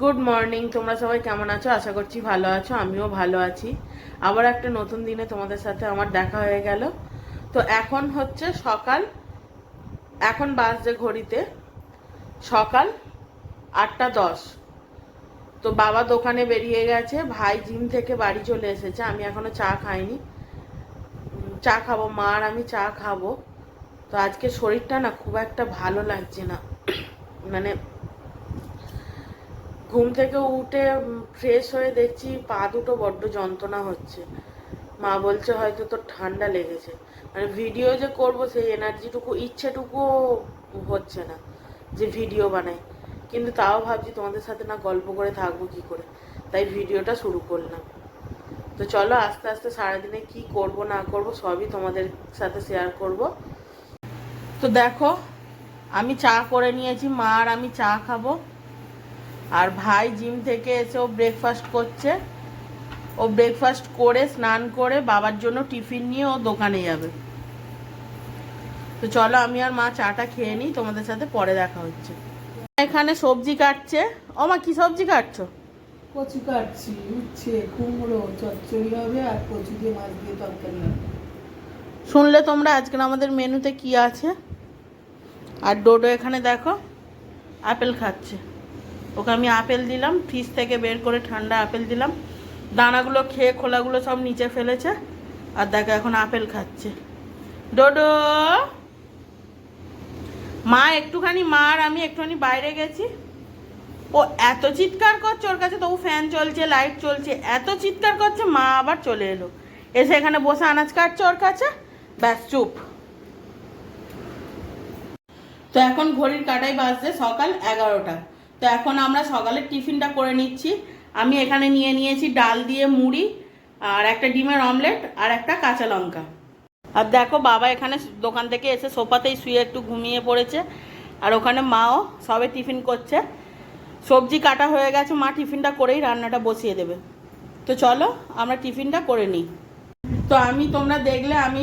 Good morning তোমরা সবাই কেমন আছো? আশা করছি ভালো আছো, আমিও ভালো আছি। আবার একটা নতুন দিনে তোমাদের সাথে আমার দেখা হয়ে গেল। তো এখন হচ্ছে সকাল, এখন বাজছে ঘড়িতে সকাল আটটা দশ। তো বাবা দোকানে বেরিয়ে গেছে, ভাই জিম থেকে বাড়ি চলে এসেছে, আমি এখনও চা খাইনি। চা খাব, মা আর আমি চা খাব। তো আজকে শরীরটা না খুব একটা ভালো লাগছে না। মানে ঘুম থেকে উঠে ফ্রেশ হয়ে দেখছি পা দুটো বড্ড যন্ত্রণা হচ্ছে। মা বলছে, হয়তো তোর ঠান্ডা লেগেছে। মানে ভিডিও যে করব, সেই এনার্জিটুকু ইচ্ছেটুকুও হচ্ছে না যে ভিডিও বানাই। কিন্তু তাও ভাবছি, তোমাদের সাথে না গল্প করে থাকব কি করে? তাই ভিডিওটা শুরু করলাম। তো চলো, আস্তে আস্তে সারাদিনে কি করব, না করব, সবই তোমাদের সাথে শেয়ার করব। তো দেখো, আমি চা করে নিয়েছি, মা আর আমি চা খাব। আর ভাই জিম থেকে এসে ও ব্রেকফাস্ট করছে। ও ব্রেকফাস্ট করে স্নান করে বাবার জন্য টিফিন নিয়ে ও দোকানে যাবে। তো চলো আমি আর মা চাটা খেয়ে নিই তোমাদের সাথে পরে দেখা হচ্ছে। এখানে সবজি কাটছে। ও মা কি সবজি কাটছো? কচু কাটছি উচ্ছে কুমড়ো চচ্চড়ি হবে আর কচু দিয়ে মাছ দিয়ে তরকারি হবে। শুনলে তোমরা আজকের আমাদের মেনুতে কি আছে? আর ডোডো এখানে দেখো আপেল খাচ্ছে। ওকে আমি আপেল দিলাম, ফ্রিজ থেকে বের করে ঠান্ডা আপেল দিলাম। দানাগুলো খেয়ে খোলাগুলো সব নিচে ফেলেছে, আর দেখো এখন আপেল খাচ্ছে। ডোডো! মা, একটুখানি মা আর আমি একটুখানি বাইরে গেছি। ও এত চিৎকার করছে ওর কাছে, তবু ফ্যান চলছে, লাইট চলছে, এত চিৎকার করছে, মা আবার চলে এলো। এসে এখানে বসে আনাজ কাটছে ওর কাছে। ব্যাস, চুপ। তো এখন ঘড়ির কাটাই বাজছে সকাল এগারোটা। তো এখন আমরা সকালের টিফিনটা করে নিচ্ছি। আমি এখানে নিয়ে নিয়েছি ডাল দিয়ে মুড়ি, আর একটা ডিমের অমলেট, আর একটা কাঁচা লঙ্কা। আর দেখো বাবা এখানে দোকান থেকে এসে সোফাতেই শুয়ে একটু ঘুমিয়ে পড়েছে, আর ওখানে মাও সবে টিফিন করছে। সবজি কাটা হয়ে গেছে, মা টিফিনটা করেই রান্নাটা বসিয়ে দেবে। তো চলো, আমরা টিফিনটা করে নিই। তো আমি তোমরা দেখলে আমি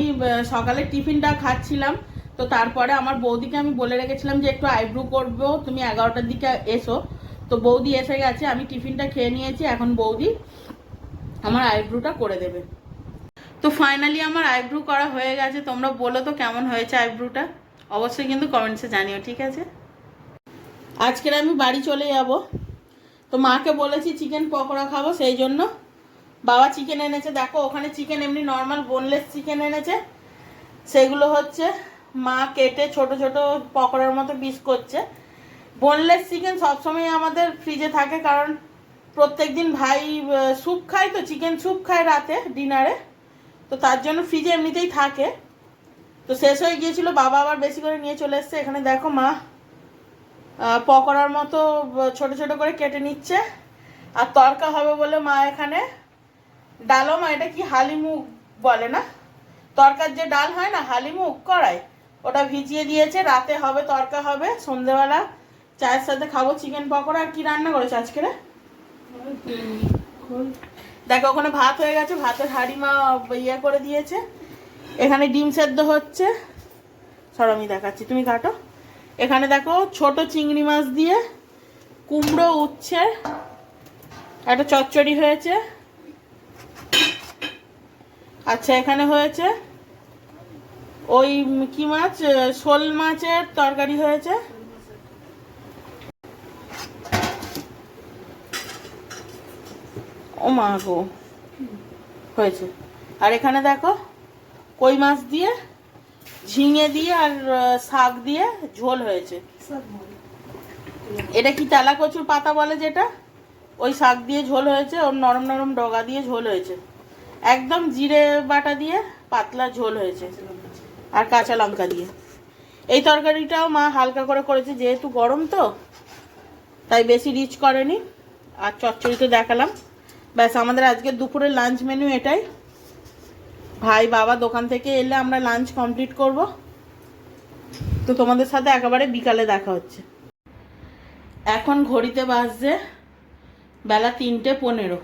সকালে টিফিনটা খাচ্ছিলাম। তো তারপরে আমার বৌদিকে আমি বলে রেখেছিলাম যে একটু আইব্রু করব, তুমি এগারোটার দিকে এসো। তো বৌদি এসে গেছে, আমি টিফিনটা খেয়ে নিয়েছি, এখন বৌদি আমার আইব্রুটা করে দেবে। তো ফাইনালি আমার আইব্রু করা হয়ে গেছে, তোমরা বলো তো কেমন হয়েছে আইব্রুটা? অবশ্যই কিন্তু কমেন্টসে জানিও, ঠিক আছে? আজকের আমি বাড়ি চলে যাব। তো মাকে বলেছি চিকেন পকোড়া খাব, সেই জন্য বাবা চিকেন এনেছে। দেখো, ওখানে চিকেন এমনি নর্মাল বোনলেস চিকেন এনেছে। সেগুলো হচ্ছে মা কেটে ছোট ছোট পকোড়ার মতো পিস করছে। বোনলেস চিকেন সবসময় আমাদের ফ্রিজে থাকে কারণ প্রত্যেক দিন ভাই স্যুপ খায় তো চিকেন স্যুপ খায় রাতে ডিনারে তো তার জন্য ফ্রিজে এমনিতেই থাকে। তো শেষ হয়ে গিয়েছিল, বাবা আবার বেশি করে নিয়ে চলে এসছে। এখানে দেখো মা পকোড়ার মতো ছোট ছোট করে কেটে নিচ্ছে। আর তরকা হবে বলে মা এখানে ডালও মা, এটা কি হালিমুগ বলে না? তরকার যে ডাল হয় না হালিমুগ কড়াই। ওটা ভিজিয়ে দিয়েছে, রাতে হবে তরকা হবে, সন্ধেবেলা চায়ের সাথে খাব চিকেন পকোড়া, আর কি রান্না করেছে আজকে দেখো, ওখানে ভাত হয়ে গেছে, ভাতের হাঁড়ি মা ইয়ে করে দিয়েছে। এখানে ডিম সেদ্ধ হচ্ছে। সর, আমি দেখাচ্ছি, তুমি কাটো। এখানে দেখো, ছোট চিংড়ি মাছ দিয়ে কুমড়ো উচ্ছে, একটা চচ্চড়ি হয়েছে। আচ্ছা এখানে হয়েছে ওই কি মাছ শোল মাছের তরকারি হয়েছে। ও মা গো, হয়েছে। আর এখানে দেখো, কই মাছ দিয়ে, ঝিঙে দিয়ে আর শাক দিয়ে ঝোল হয়েছে। এটা কি তেলা কচুর পাতা বলে যেটা? ওই শাক দিয়ে ঝোল হয়েছে, ওর নরম নরম ডগা দিয়ে ঝোল হয়েছে। একদম জিরে বাটা দিয়ে পাতলা ঝোল হয়েছে। আর কাঁচা লঙ্কা দিয়ে। এই তরকারিটাও মা হালকা করে করেছে, যেহেতু গরম তো, তাই বেশি রিচ করেনি। আর চচ্চড়ি তো দেখালাম। ব্যাস, আমাদের আজকে দুপুরের লাঞ্চ মেনু এটাই। ভাই, বাবা দোকান থেকে এলে আমরা লাঞ্চ কমপ্লিট করব। তো তোমাদের সাথে একেবারে বিকালে দেখা হচ্ছে। এখন ঘড়িতে বাজছে বেলা তিনটে পনেরো।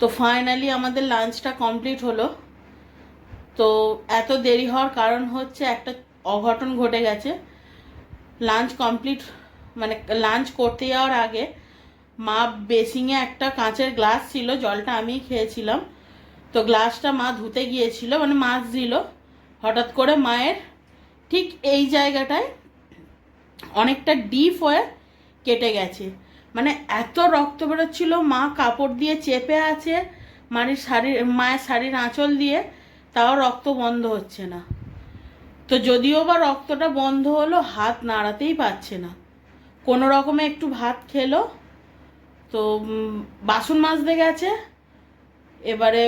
তো ফাইনালি আমাদের লাঞ্চটা কমপ্লিট হলো। তো এত দেরি হওয়ার কারণ হচ্ছে একটা অঘটন ঘটে গেছে। লাঞ্চ কমপ্লিট মানে লাঞ্চ করতে যাওয়ার আগে মা বেসিংয়ে একটা কাঁচের গ্লাস ছিল, জলটা আমিই খেয়েছিলাম। তো গ্লাসটা মা ধুতে গিয়েছিল মানে মাছ দিল হঠাৎ করে মায়ের ঠিক এই জায়গাটায় অনেকটা ডিপ হয়ে কেটে গেছে। মানে এত রক্ত বেরোচ্ছিল, মা কাপড় দিয়ে চেপে আছে, মায়ের শাড়ির মায়ের শাড়ির আঁচল দিয়ে। তাও রক্ত বন্ধ হচ্ছে না। তো যদিও বা রক্তটা বন্ধ হলো, হাত নাড়াতেই পারছে না। কোনো রকমে একটু ভাত খেলো, তো বাসন মাজতে গেছে। এবারে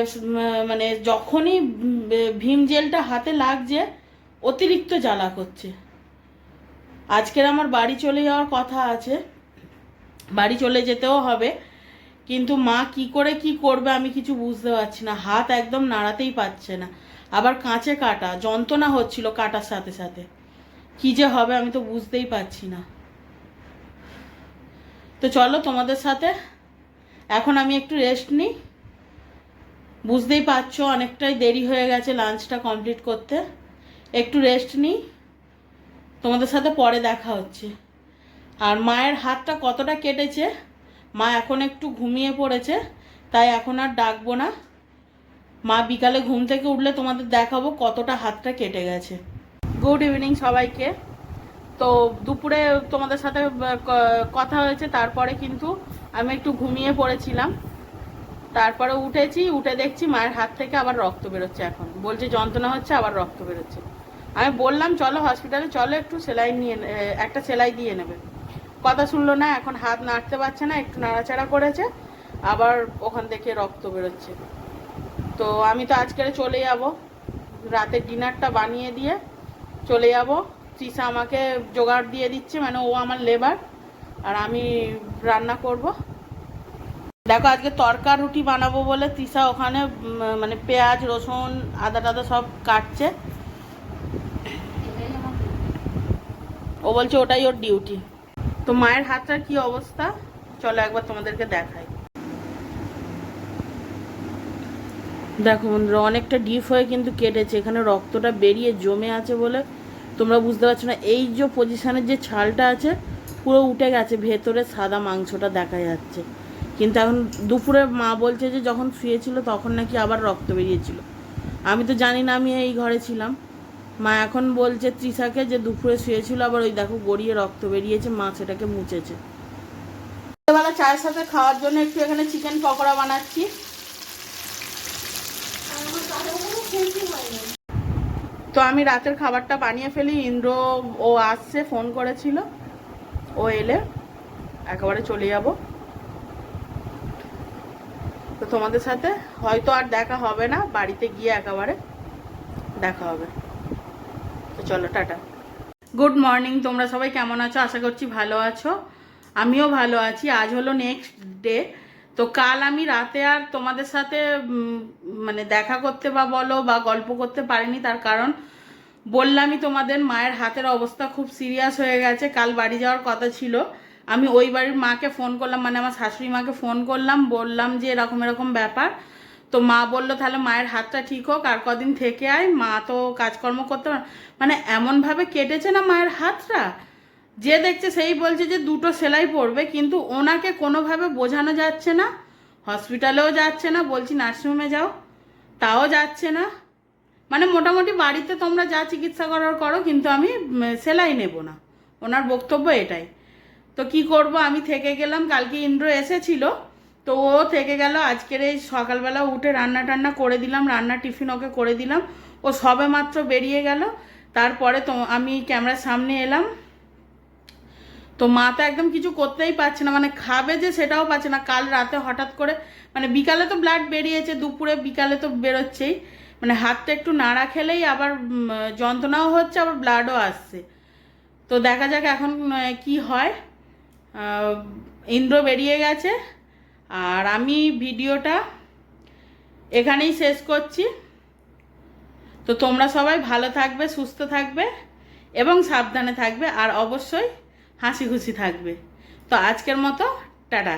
মানে যখনই ভীম জেলটা হাতে লাগছে, অতিরিক্ত জ্বালা করছে। আজকের আমার বাড়ি চলে যাওয়ার কথা আছে। বাড়ি চলে যেতেও হবে। কিন্তু মা কি করে কি করবে আমি কিছু বুঝতে পারছি না। হাত একদম নাড়াতেই পারছে না। আবার কাঁচে কাটা, যন্ত্রণা হচ্ছিল কাটার সাথে সাথে। কি যে হবে আমি তো বুঝতেই পারছি না। তো চলো তোমাদের সাথে। এখন আমি একটু রেস্ট নিই। বুঝতেই পারছ, অনেকটাই দেরি হয়ে গেছে লাঞ্চটা কমপ্লিট করতে। একটু রেস্ট নিই। তোমাদের সাথে পরে দেখা হচ্ছে। আর মায়ের হাতটা কতটা কেটেছে? মা এখন একটু ঘুমিয়ে পড়েছে, তাই এখন আর ডাকবো না। মা বিকালে ঘুম থেকে উঠলে তোমাদের দেখাবো কতটা হাতটা কেটে গেছে। গুড ইভিনিং সবাইকে। তো দুপুরে তোমাদের সাথে কথা হয়েছে, তারপরে কিন্তু আমি একটু ঘুমিয়ে পড়েছিলাম। তারপরে উঠেছি, উঠে দেখছি মায়ের হাত থেকে আবার রক্ত বেরোচ্ছে এখন। বলছে যন্ত্রণা হচ্ছে, আবার রক্ত বেরোচ্ছে। আমি বললাম, চলো হসপিটালে চলো একটু সেলাই নিয়ে একটা সেলাই দিয়ে নেবে। কথা শুনলো না, এখন হাত নাড়তে পারছে না, একটু নাড়াচাড়া করেছে, আবার ওখান থেকে রক্ত বেরোচ্ছে। তো আমি তো আজকে চলে যাব রাতের ডিনারটা বানিয়ে দিয়ে চলে যাব। তৃষা আমাকে জোগাড় দিয়ে দিচ্ছে মানে ও আমার লেবার, আর আমি রান্না করব। দেখো, আজকে তরকা রুটি বানাবো বলে তৃষা ওখানে মানে পেঁয়াজ, রসুন, আদা টাদা সব কাটছে। ও বলছে ওটাই ওর ডিউটি। তো মায়ের হাতটার কি অবস্থা? চলো একবার তোমাদেরকে দেখাই। দেখো বন্ধুরা, অনেকটা ডিপ হয়ে কিন্তু কেটেছে। এখানে রক্তটা বেরিয়ে জমে আছে বলে তোমরা বুঝতে পারছ না। এই যে পজিশনের যে ছালটা আছে, পুরো উঠে গেছে। ভেতরে সাদা মাংসটা দেখা যাচ্ছে। কিন্তু এখন দুপুরে মা বলছে যে যখন শুয়েছিল তখন নাকি আবার রক্ত বেরিয়েছিল। আমি তো জানি না আমি এই ঘরে ছিলাম। মা এখন বলছে তৃষাকে যে দুপুরে শুয়েছিল, আবার ওই দেখো গড়িয়ে রক্ত বেরিয়েছে, মা সেটাকে মুছেছে। বেলা চায়ের সাথে খাওয়ার জন্য একটু এখানে চিকেন পকোড়া বানাচ্ছি। তো আমি রাতের খাবারটা বানিয়ে ফেলি, ইন্দ্র ও আসছে, ফোন করেছিল। ও এলে একেবারে চলে যাব। তো তোমাদের সাথে হয়তো আর দেখা হবে না, বাড়িতে গিয়ে একেবারে দেখা হবে। চলো, টাটা। গুড মর্নিং তোমরা সবাই কেমন আছো? আশা করছি ভালো আছো। আমিও ভালো আছি। আজ হলো নেক্সট ডে তো কাল আমি রাতে আর তোমাদের সাথে মানে দেখা করতে বা বলো বা গল্প করতে পারিনি, তার কারণ বললামই তোমাদের মায়ের হাতের অবস্থা খুব সিরিয়াস হয়ে গেছে। কাল বাড়ি যাওয়ার কথা ছিল। আমি ওই বাড়ির মাকে ফোন করলাম মানে আমার শাশুড়ি মাকে ফোন করলাম, বললাম যে এরকম এরকম ব্যাপার। তো মা বলল, তাহলে মায়ের হাতটা ঠিক হোক, আর কদিন থেকে আয়, মা তো কাজকর্ম করতে মানে এমনভাবে কেটেছে না মায়ের হাতটা? যে দেখছে সেই বলছে যে দুটো সেলাই পড়বে কিন্তু ওনাকে কোনোভাবে বোঝানো যাচ্ছে না। হসপিটালেও যাচ্ছে না, বলছি নার্সিংহোমে যাও, তাও যাচ্ছে না। মানে মোটামুটি বাড়িতে তোমরা যা চিকিৎসা করার করো, কিন্তু আমি সেলাই নেব না। ওনার বক্তব্য এটাই। তো কি করব? আমি থেকে গেলাম, কালকে ইন্দ্র এসেছিল। তো ও থেকে গেল, আজকের এই সকালবেলা উঠে রান্না টান্না করে দিলাম, রান্না টিফিন ওকে করে দিলাম। ও সবে মাত্র বেরিয়ে গেল, তারপরে তো আমি ক্যামেরার সামনে এলাম। তো মা তো একদম কিছু করতেই পারছে না মানে খাবে যে সেটাও পাচ্ছে না। কাল রাতে হঠাৎ করে মানে বিকালে তো ব্লাড বেরিয়েছে, দুপুরে বিকালে তো বেরোচ্ছেই। মানে হাতটা একটু নাড়া খেলেই আবার যন্ত্রণাও হচ্ছে, আবার ব্লাডও আসছে। তো দেখা যাক এখন কি হয়। ইন্দ্র বেরিয়ে গেছে। আর আমি ভিডিওটা এখানেই শেষ করছি। তো তোমরা সবাই ভালো থাকবে, সুস্থ থাকবে এবং সাবধানে থাকবে আর অবশ্যই হাসি খুশি থাকবে। তো আজকের মতো, টাটা।